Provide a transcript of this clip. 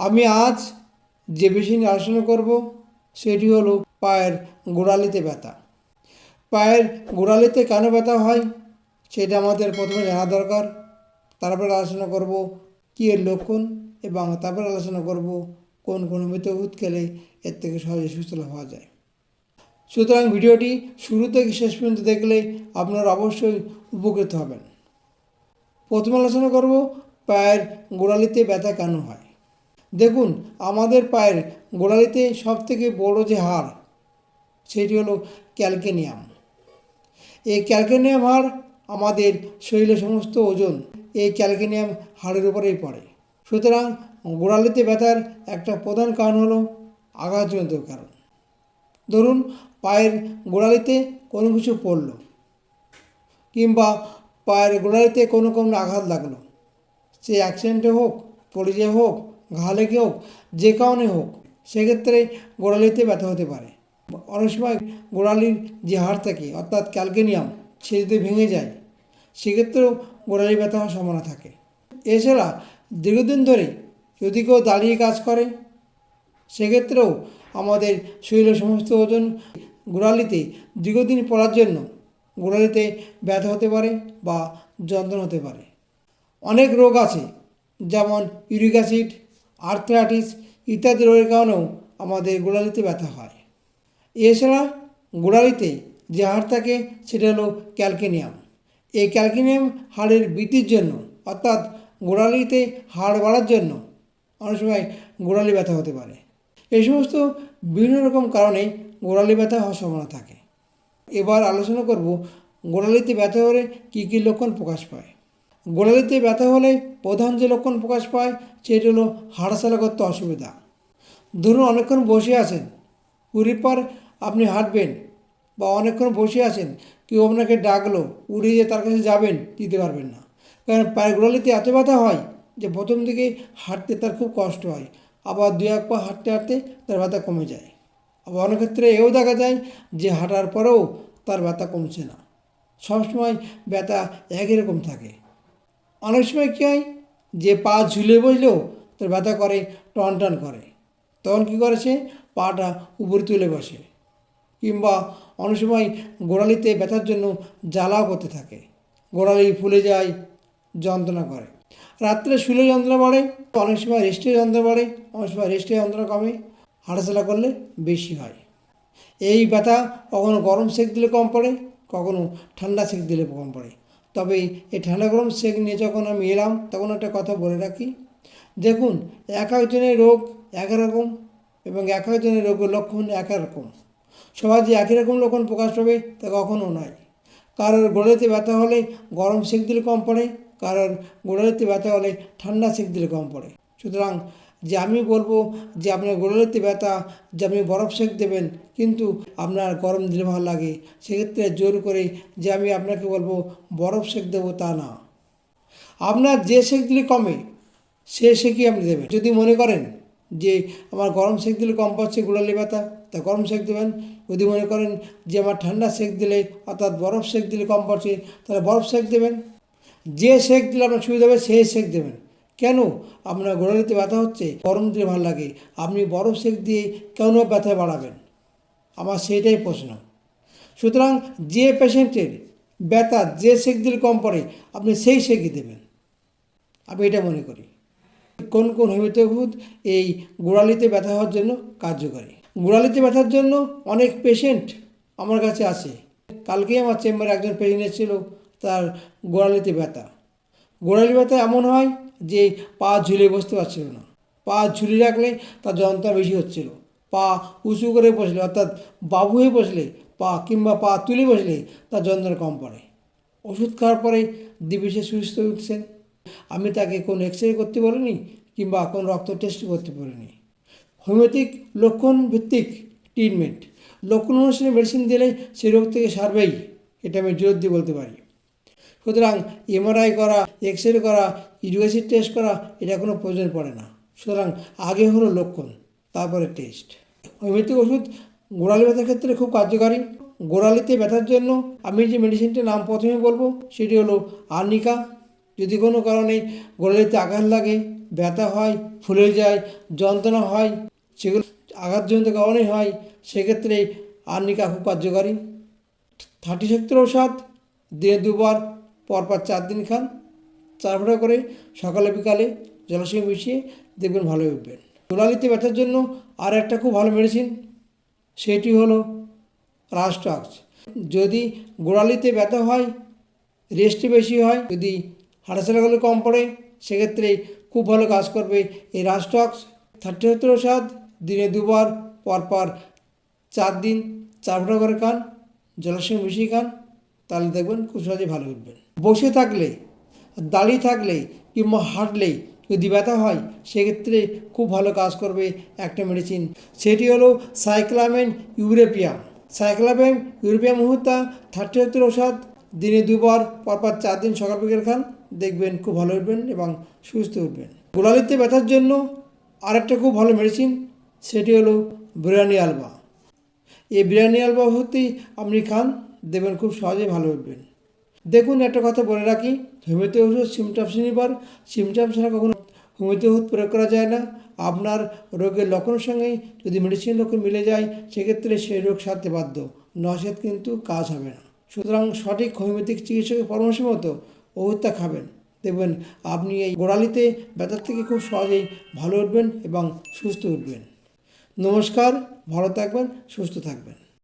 আমি আজ যে বিষয় নিয়ে আলোচনা করব, সেটি হলো পায়ের গোড়ালিতে ব্যথা। পায়ের গোড়ালিতে কেন ব্যথা হয়, সেটা আমাদের প্রথমে জানা দরকার। তারপরে আলোচনা করব, কী এর লক্ষণ এবং তারপরে আলোচনা করব, কোন কোন মৃত ওষুধ খেলে এর থেকে সহজে সুস্থ হওয়া যায়। সুতরাং ভিডিওটি শুরু থেকে শেষ পর্যন্ত দেখলে আপনারা অবশ্যই উপকৃত হবেন। প্রথমে আলোচনা করব, পায়ের গোড়ালিতে ব্যথা কেন হয়? দেখুন, আমাদের পায়ের গোড়ালিতে সবথেকে বড় যে হাড়, সেটি হলো ক্যালকেনিয়াম। এই ক্যালকেনিয়াম হাড় আমাদের শরীরের সমস্ত ওজন এই ক্যালকেনিয়াম হাড়ের উপরেই পড়ে। সুতরাং গোড়ালিতে ব্যথার একটা প্রধান কারণ হলো আঘাতজনিত কারণ। ধরুন, পায়ের গোড়ালিতে কোনো কিছু পড়ল, কিংবা পায়ের গোড়ালিতে কোনো কোনো আঘাত লাগল। সে অ্যাক্সিডেন্টে হোক পরিচয় হোক ঘা লেগে হোক, যে কারণে হোক, সেক্ষেত্রে গোড়ালিতে ব্যথা হতে পারে। অনেক সময় গোড়ালির যে হাড় থাকে, অর্থাৎ ক্যালকেনিয়াম, সে যদি ভেঙে যায়, সেক্ষেত্রেও গোড়ালি ব্যথা হওয়ার সম্ভাবনা থাকে। এছাড়া দীর্ঘদিন ধরে যদি কেউ দাঁড়িয়ে কাজ করে, সেক্ষেত্রেও আমাদের শরীরের সমস্ত ওজন গোড়ালিতে দীর্ঘদিন পড়ার জন্য গোড়ালিতে ব্যথা হতে পারে বা যন্ত্রণা হতে পারে। অনেক রোগ আছে, যেমন ইউরিক অ্যাসিড আর্থ্রাইটিস ইত্যাদি রোগের কারণেও আমাদের গোড়ালিতে ব্যথা হয়। এছাড়া গোড়ালিতে যে হাড় থাকে সেটা হলো ক্যালকেনিয়াম। এই ক্যালকেনিয়াম হাড়ের বৃদ্ধির জন্য অর্থাৎ গোড়ালিতে হাড় বাড়ার জন্য অনেক সময় গোড়ালি ব্যথা হতে পারে। এই সমস্ত বিভিন্ন রকম কারণে গোড়ালি ব্যথা হওয়ার সম্ভাবনা থাকে। এবার আলোচনা করব গোড়ালিতে ব্যথা হলে কী কী লক্ষণ প্রকাশ পায়। গোড়ালিতে ব্যথা হলে প্রধান যে লক্ষণ প্রকাশ পায়, সেটি হলো হাঁটাচলা করতে অসুবিধা। ধরুন অনেকক্ষণ বসে আছেন পুরীর পর আপনি হাঁটবেন বা অনেকক্ষণ বসে আছেন, কেউ আপনাকে ডাকলো উড়ে যে তার কাছে যাবেন, দিতে পারবেন না। কারণ পায়ের গোড়ালিতে এত ব্যথা হয় যে প্রথম দিকে হাঁটতে তার খুব কষ্ট হয়, আবার দু এক পা হাঁটতে হাঁটতে তার ব্যথা কমে যায়। আবার অনেক ক্ষেত্রে এও দেখা যায় যে হাঁটার পরেও তার ব্যথা কমছে না। সবসময় ব্যথা একই রকম থাকে। অনেক সময় কী হয়? যে পা ঝুলে বসলেও তার ব্যথা করে, টন টন করে। তখন কী করে সে? পাটা উপরে তুলে বসে। কিংবা অনেক সময় গোড়ালিতে ব্যথার জন্য জ্বালাও করতে থাকে। গোড়ালি ফুলে যায়, যন্ত্রণা করে। রাত্রে শুলে যন্ত্রণা বাড়ে, অনেক সময় রেস্টে যন্ত্রণা বাড়ে, অনেক সময় রেস্টে যন্ত্রণা কমে, হাঁটাচলা করলে বেশি হয়। এই ব্যথা কখনো গরম সেক দিলে কম পড়ে, কখনো ঠান্ডা সেক দিলে কম পড়ে। তবে এই ঠান্ডা গরম সেক নিয়ে যখন আমি এলাম, তখন একটা কথা বলে রাখি। দেখুন এক একজনের রোগ এক রকম এবং এক একজনের রোগের লক্ষণ এক রকম। সবার যে একই রকম লক্ষণ প্রকাশ পাবে তা কখনো নয়। কারোর গোড়ালিতে ব্যথা হলে গরম সেক দিলে কম পড়ে, কারোর গোড়ালিতে ব্যথা হলে ঠান্ডা সেক দিলে কম পড়ে। সুতরাং যে আমি বলব যে আপনার গোড়ালিতে ব্যথা, যে আপনি বরফ সেঁক দেবেন, কিন্তু আপনার গরম দিলে ভালো লাগে। সেক্ষেত্রে জোর করে যে আমি আপনাকে বলব বরফ সেঁক দেবো তা না। আপনার যে সেঁক দিলে কমে, সে সেকই আপনি দেবেন। যদি মনে করেন যে আমার গরম সেঁক দিলে কম পাচ্ছে গোড়ালি ব্যথা, তা গরম সেঁক দেবেন। যদি মনে করেন যে আমার ঠান্ডা সেঁক দিলে, অর্থাৎ বরফ সেঁক দিলে কম পড়ছে তাহলে বরফ সেঁক দেবেন। যে সেঁক দিলে আপনার সুবিধা হবে সেই সেঁক দেবেন। কেন আপনার গোড়ালিতে ব্যথা হচ্ছে? গরম দিলে ভালো লাগে। আপনি বরফ সেক দিয়ে কেন ব্যথা বাড়াবেন? আমার সেইটাই প্রশ্ন। সুতরাং যে পেশেন্টের ব্যথা যে সেক দিলে কম পড়ে, আপনি সেই সেকই দেবেন। আমি এটা মনে করি। কোন কোন হোমিওপ্যাথি এই গোড়ালিতে ব্যথা হওয়ার জন্য কার্যকরী। গোড়ালিতে ব্যথার জন্য অনেক পেশেন্ট আমার কাছে আসে। কালকেই আমার চেম্বারে একজন পেশেন্ট এসেছিল তার গোড়ালিতে ব্যথা। গোড়ালি ব্যথা এমন হয় যে পা ঝুলে বসতে পারছিল না। পা ঝুলে রাখলে তার যন্ত্রণা বেশি হচ্ছিল। পা উঁচু করে বসলে, অর্থাৎ বাবু হয়ে বসলে, পা কিংবা পা তুলে বসলে তার যন্ত্রণা কম পড়ে। ওষুধ খাওয়ার পরে দিবিশে সুস্থ উঠছেন। আমি তাকে কোনো এক্স রে করতে বলিনি কিংবা কোনো রক্ত টেস্ট করতে বলিনি। হোমিওপ্যাথিক লক্ষণ ভিত্তিক ট্রিটমেন্ট লক্ষণ অনুসারে মেডিসিন দিলে সেই রোগ থেকে সারবেই, এটা আমি জোর দিয়ে বলতে পারি। সুতরাং এমআরআই করা এক্স রে করা ইউরিক টেস্ট করা, এটা কোনো প্রয়োজন পড়ে না। সুতরাং আগে হলো লক্ষণ, তারপরে টেস্ট হোমিওপ্যাথিক ওষুধ গোড়ালি ব্যথার ক্ষেত্রে খুব কার্যকারী। গোড়ালিতে ব্যথার জন্য আমি যে মেডিসিনটির নাম প্রথমে বলব, সেটি হলো আর্নিকা। যদি কোনো কারণে গোড়ালিতে আঘাত লাগে, ব্যথা হয়, ফুলে যায়, যন্ত্রণা হয়, সেগুলো আঘাতজনিত কারণে হয়, সেক্ষেত্রে আর্নিকা খুব কার্যকারী। থার্টি সত্তর ঔষধ দিনে দুবার পরপর চার দিন খান। চার ফোঁটা করে সকালে বিকালে সঙ্গে মিশিয়ে দেখবেন ভালো উঠবেন। গোড়ালিতে ব্যথার জন্য আর একটা খুব ভালো মেডিসিন সেটি হলো রাস্টক্স যদি গোড়ালিতে ব্যথা হয় রেস্টে বেশি হয়, যদি হাঁটাচলাগুলো কম পড়ে, সেক্ষেত্রে খুব ভালো কাজ করবে এই রাস্টক্স থার্টি সত্তর ওষুধ দিনে দুবার, পরপর চার দিন চার ফোঁটা করে খান সঙ্গে মিশিয়ে খান। তাহলে দেখবেন খুব ভালো উঠবেন বসে থাকলে, দাঁড়িয়ে থাকলে কিংবা হাঁটলে যদি ব্যথা হয়, সেক্ষেত্রে খুব ভালো কাজ করবে একটা মেডিসিন সেটি হলো সাইক্লামেন ইউরেপিয়াম। সাইক্লামেন ইউরেপিয়াম মুহূর্তা থার্টি সত্তর ওষুধ দিনে দুবার, পরপর চার দিন সকাল বিকেল খান, দেখবেন খুব ভালো উঠবেন এবং সুস্থ উঠবেন। গোড়ালিতে ব্যথার জন্য আরেকটা খুব ভালো মেডিসিন সেটি হলো বিরিয়ানি আলবা এই বিরিয়ানি আলবা হতেই আপনি খান দেখবেন খুব সহজেই ভালো উঠবেন। দেখুন, একটা কথা বলে রাখি, হোমিওপ্যাথি ওষুধ সিমটামস নিবার সিমটামস ছাড়া কখনো হোমিওপ্যাথি ওষুধ প্রয়োগ করা যায় না। আপনার রোগের লক্ষণের সঙ্গেই যদি মেডিসিন লক্ষণ মিলে যায়, সেক্ষেত্রে সেই রোগ সারতে বাধ্য। নচেত কিন্তু কাজ হবে না। সুতরাং সঠিক হোমিওপ্যাথিক চিকিৎসকের পরামর্শ মতো ওষুধটা খাবেন। দেখবেন, আপনি এই গোড়ালিতে ব্যথার থেকে খুব সহজেই ভালো উঠবেন এবং সুস্থ উঠবেন। নমস্কার, ভালো থাকবেন, সুস্থ থাকবেন।